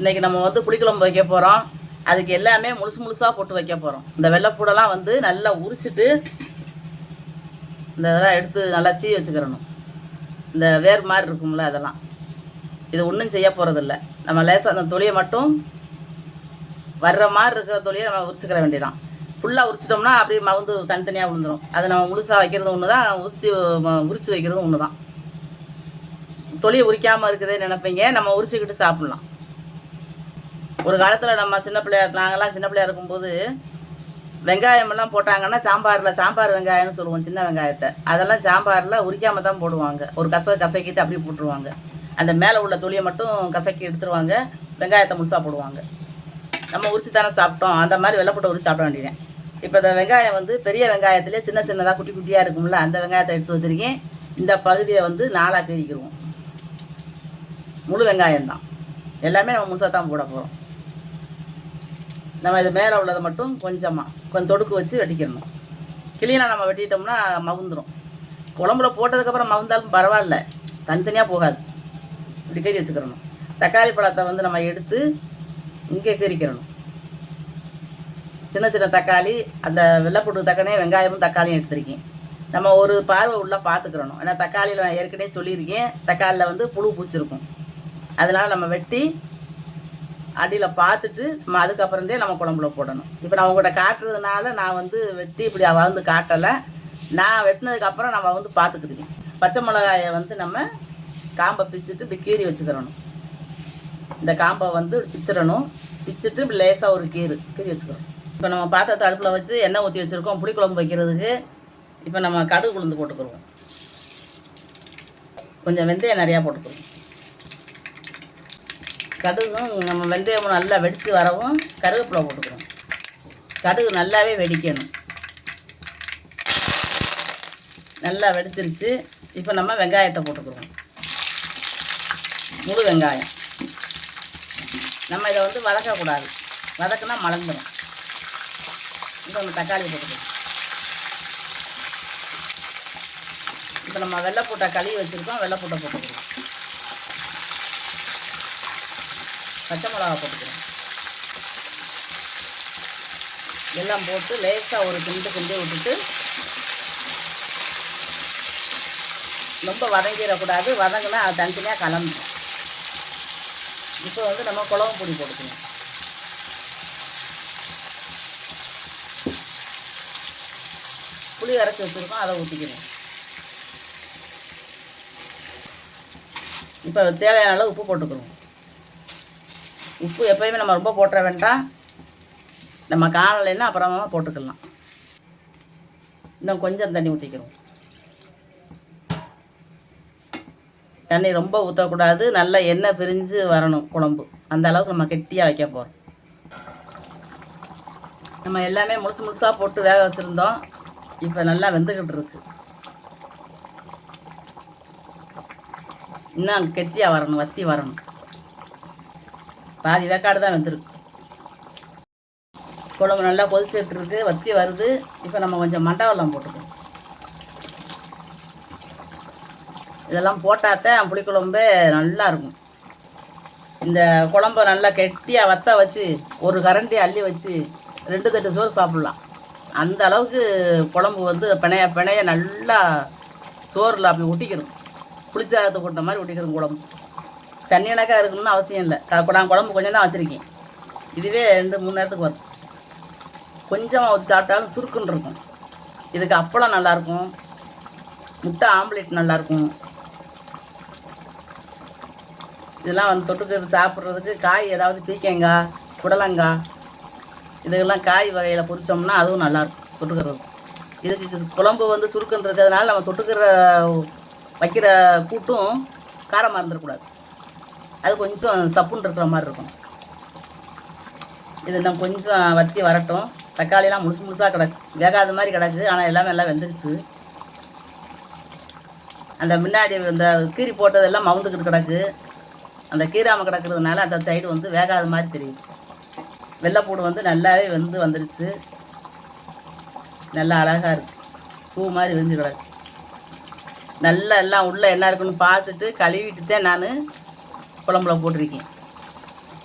இன்றைக்கி நம்ம வந்து புளிக்குழம்பு வைக்க போகிறோம் அதுக்கு எல்லாமே முழுசு முழுசாக போட்டு வைக்க போகிறோம் இந்த வெள்ளைப்பூடெல்லாம் வந்து நல்லா உரிச்சிட்டு இந்த இதெல்லாம் எடுத்து நல்லா சீ வச்சுக்கிறணும். இந்த வேர் மாதிரி இருக்கும்ல அதெல்லாம். இது ஒன்றும் செய்ய போகிறதில்ல நம்ம லேசாக அந்த தொலியை மட்டும் வர்ற மாதிரி இருக்கிற தொழியை நம்ம உரிச்சுக்கிற வேண்டியதான் ஃபுல்லாக உரிச்சிட்டோம்னா அப்படியே மவுந்து தனித்தனியாக விழுந்துடும் அது நம்ம முழுசாக வைக்கிறது ஒன்று தான் ஊற்றி உரிச்சு வைக்கிறது ஒன்று தான் தொலியை உரிக்காமல் இருக்குதே நினைப்பீங்க. நம்ம உரிச்சுக்கிட்டு சாப்பிட்லாம். ஒரு காலத்தில் நம்ம சின்ன பிள்ளையா நாங்கள்லாம் சின்ன பிள்ளையா இருக்கும்போது வெங்காயமெல்லாம் போட்டாங்கன்னா சாம்பாரில் சாம்பார் வெங்காயம்னு சொல்லுவோம் சின்ன வெங்காயத்தை. அதெல்லாம் சாம்பாரில் உரிக்காம தான் போடுவாங்க. ஒரு கச கசக்கிட்டு அப்படியே போட்டுருவாங்க. அந்த மேலே உள்ள துளியை மட்டும் கசக்கி எடுத்துருவாங்க வெங்காயத்தை முழுசாக போடுவாங்க. நம்ம உரிச்சு தானே சாப்பிட்டோம் அந்த மாதிரி வெள்ளைப்பூட்டை உரிச்சு சாப்பிட வேண்டியது இப்போ இந்த வெங்காயம் வந்து பெரிய வெங்காயத்துலேயே சின்ன சின்னதாக குட்டி குட்டியாக இருக்கும்ல அந்த வெங்காயத்தை எடுத்து வச்சுருக்கேன். இந்த பகுதியை வந்து நாலாக கிழிக்கிடுவோம் முழு வெங்காயம் தான் எல்லாமே நம்ம முழுசாக தான் போட போகிறோம் நம்ம இது மேலே உள்ளதை மட்டும் கொஞ்சமாக கொஞ்சம் தொடுக்கு வச்சு வெட்டிக்கணும். கிளீனாக நம்ம வெட்டிட்டோம்னா மவுந்துடும் குழம்புல போட்டதுக்கப்புறம் மவுந்தாலும் பரவாயில்ல. தனித்தனியாக போகாது. இப்படி கறி வச்சுக்கிறணும். தக்காளி பழத்தை வந்து நம்ம எடுத்து இங்கே கறிக்கிறணும். சின்ன சின்ன தக்காளி அந்த வெள்ளைப்பூட்டு தக்கனே வெங்காயமும் தக்காளியும் எடுத்திருக்கேன். நம்ம ஒரு பார்வை உள்ள பார்த்துக்கிறணும் ஏன்னா தக்காளியில் நான் ஏற்கனவே சொல்லியிருக்கேன் தக்காளியில் வந்து புழு பூச்சிருக்கும். அதனால் நம்ம வெட்டி அடியில் பார்த்துட்டு நம்ம அதுக்கப்புறந்தே நம்ம குழம்புல போடணும். இப்போ நான் உங்கள்கிட்ட காட்டுறதுனால நான் வந்து வெட்டி இப்படி வந்து காட்டலை. நான் வெட்டினதுக்கப்புறம் நம்ம வந்து பார்த்துக்கிருக்கேன் பச்சை மிளகாயை வந்து நம்ம காம்பை பிச்சுட்டு இப்படி கீறி வச்சுக்கிறணும். இந்த காம்பை வந்து பிச்சிடணும். பிச்சுட்டு இப்படி லேசாக ஒரு கீறு கீறி வச்சுக்கிறோம். இப்போ நம்ம பாத்திரத்தை அடுப்பில் வச்சு எண்ணெய் ஊற்றி வச்சுருக்கோம் புளிக்குழம்பு வைக்கிறதுக்கு. இப்போ நம்ம கடுகு உளுந்து போட்டுக்கிருவோம் கொஞ்சம் வெந்தயம் நிறையா போட்டுக்கிறோம் கடுகும் நம்ம வெந்தயம் நல்லா வெடித்து வரவும் கருவேப்பிலை போட்டுக்கிறோம் கடுகு நல்லாவே வெடிக்கணும். நல்லா வெடிச்சிருச்சு. இப்போ நம்ம வெங்காயத்தை போட்டுக்கிறோம் முழு வெங்காயம். நம்ம இதை வந்து வதக்கக்கூடாது. வதக்குனா மலர்ந்துடும் இப்போ நம்ம தக்காளி போட்டுக்கிறோம் இப்போ நம்ம வெள்ளைப்பூட்டை கழுவி வச்சுருக்கோம். வெள்ளைப்பூட்டை போட்டுக்கிறோம் பச்சை மிளகா போட்டுக்கிறேன். எல்லாம் போட்டு லேசாக ஒரு கிண்டு கிண்டி விட்டுட்டு ரொம்ப வதங்கிடக்கூடாது. வதங்கினா அது தனித்தனியாக கலந்துடும் இப்போ வந்து நம்ம குழம்பு பொடி போட்டுக்கணும். புளி அரைச்சி வச்சுருக்கோம் அதை ஊற்றிக்கணும் இப்போ தேவையான அளவு உப்பு போட்டுக்கணும் உப்பு எப்போயுமே நம்ம ரொம்ப போட்டுற வேண்டாம் நம்ம காணலைன்னா அப்புறமா போட்டுக்கலாம். இன்னும் கொஞ்சம் தண்ணி ஊற்றிக்கிறோம் தண்ணி ரொம்ப ஊற்றக்கூடாது நல்லா எண்ணெய் பிரிஞ்சு வரணும் குழம்பு. அந்த அளவுக்கு நம்ம கெட்டியாக வைக்க போகிறோம் நம்ம எல்லாமே முழுசு முழுசாக போட்டு வேக வச்சுருந்தோம். இப்போ நல்லா வெந்துக்கிட்டு இருக்கு. இன்னும் கெட்டியாக வரணும் வத்தி வரணும். பாதி வேக்காடு தான் வெந்திருக்கு. குழம்பு நல்லா கொதிச்சுட்டு இருக்கு வத்தி வருது. இப்போ நம்ம கொஞ்சம் மண்டவெல்லாம் போட்டுக்கணும். இதெல்லாம் போட்டாத்தான் புளிக்குழம்பு நல்லா இருக்கும். இந்த குழம்ப நல்லா கெட்டியாக வத்த வச்சு ஒரு கரண்டி அள்ளி வச்சு ரெண்டு தட்டு சோறு சாப்பிட்லாம். அந்த அளவுக்கு குழம்பு வந்து பிணைய பிணைய நல்லா சோறில் அப்படி ஒட்டிக்கிறோம் புளிச்சாதத்தை கொட்ட மாதிரி ஒட்டிக்கிறோம் குழம்பு. தண்ணி கணக்காக இருக்கணும்னு அவசியம் இல்லை. நான் குழம்பு கொஞ்சம் தான் வச்சுருக்கேன். இதுவே ரெண்டு மூணு நேரத்துக்கு வரும். கொஞ்சமாக ஊற்றி சாப்பிட்டாலும் சுருக்குன்னு இருக்கும். இதுக்கு அப்பளம் நல்லாயிருக்கும் முட்டை ஆம்லேட் நல்லாயிருக்கும் இதெல்லாம் வந்து தொட்டுக்கிறது சாப்பிட்றதுக்கு காய் ஏதாவது பீக்கங்காய் புடலங்காய் இதுக்கெல்லாம் காய் வகையில் பொரிச்சோம்னா அதுவும் நல்லாயிருக்கும் தொட்டுக்கிறது இதுக்கு குழம்பு வந்து சுருக்குன்னு இருக்கிறதுனால நம்ம தொட்டுக்கிற வைக்கிற கூட்டும் காரமாக இருந்துடக்கூடாது அது கொஞ்சம் சப்புன்னு இருக்கிற மாதிரி இருக்கும். இது நம்ம கொஞ்சம் வத்தி வரட்டும். தக்காளியெலாம் முழுசு முழுசாக கிடக்கு வேகாத மாதிரி கிடக்கு. ஆனால் எல்லாமே எல்லாம் வெந்துருச்சு. அந்த முன்னாடி இந்த கீரி போட்டதெல்லாம் மவுந்துக்கிட்டு கிடக்கு. அந்த கீராமல் கிடக்கிறதுனால அந்த சைடு வந்து வேகாத மாதிரி தெரியும் வெள்ளைப்பூடு வந்து நல்லாவே வெந்து வந்துருச்சு. நல்லா அழகாக இருக்குது பூ மாதிரி வெந்து கிடக்கு. நல்லா எல்லாம் உள்ளே என்ன இருக்குன்னு பார்த்துட்டு கழுவிட்டு தான் நான். குழம்புல போட்டிருக்கேன்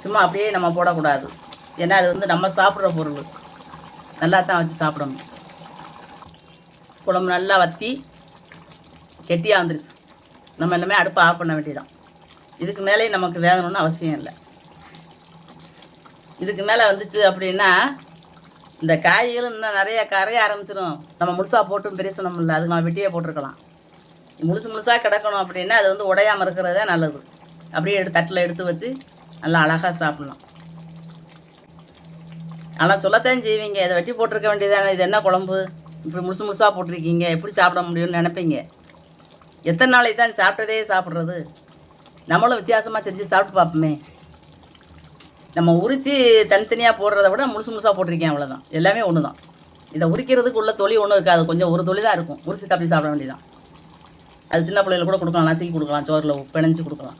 சும்மா அப்படியே நம்ம போடக்கூடாது. ஏன்னா அது வந்து நம்ம சாப்பிட்ற பொருள். நல்லா தான் வச்சு சாப்பிடணும். குழம்பு நல்லா வற்றி கெட்டியாக வந்துருச்சு. நம்ம எல்லாமே அடுப்பை ஆஃப் பண்ண வேண்டியதான் இதுக்கு மேலே நமக்கு வேகணும்னு அவசியம் இல்லை. இதுக்கு மேலே வந்துச்சு அப்படின்னா இந்த காய்களும் இன்னும் நிறைய கரைய ஆரம்பிச்சிடும் நம்ம முழுசாக போட்டும் பெருசணும் இல்லை. அதுக்கு நம்ம வெட்டியே போட்டிருக்கலாம். முழுசு முழுசாக கிடக்கணும் அப்படின்னா அது வந்து உடையாமல் இருக்கிறதே நல்லது. அப்படியே எடுத்து தட்டில் எடுத்து வச்சு நல்லா அழகாக சாப்பிட்லாம். ஆனால் சொல்லத்தான் செய்வீங்க. இதை வெட்டி போட்டிருக்க வேண்டியதானே? இது என்ன குழம்பு? இப்படி முழுசு முழுசாக போட்டிருக்கீங்க. எப்படி சாப்பிட முடியும்னு நினைப்பீங்க? எத்தனை நாளைக்கு தான் சாப்பிட்டதே சாப்பிட்றது? நம்மளும் வித்தியாசமாக செஞ்சு சாப்பிட்டு பார்ப்போமே. நம்ம உரித்து தனித்தனியாக போடுறத விட முழுசு முழுசாக போட்டிருக்கேன் அவ்வளோதான் எல்லாமே ஒன்று தான் இதை உரிக்கிறதுக்கு உள்ள தொழில் ஒன்றும் இருக்காது. கொஞ்சம் ஒரு தொழில் தான் இருக்கும். உரிச்சு தப்பி சாப்பிட வேண்டியதான் அது சின்ன பிள்ளைகளுக்கு கூட கொடுக்கலாம். நசுக்கி கொடுக்கலாம். சோறில் பிணைஞ்சு கொடுக்கலாம்.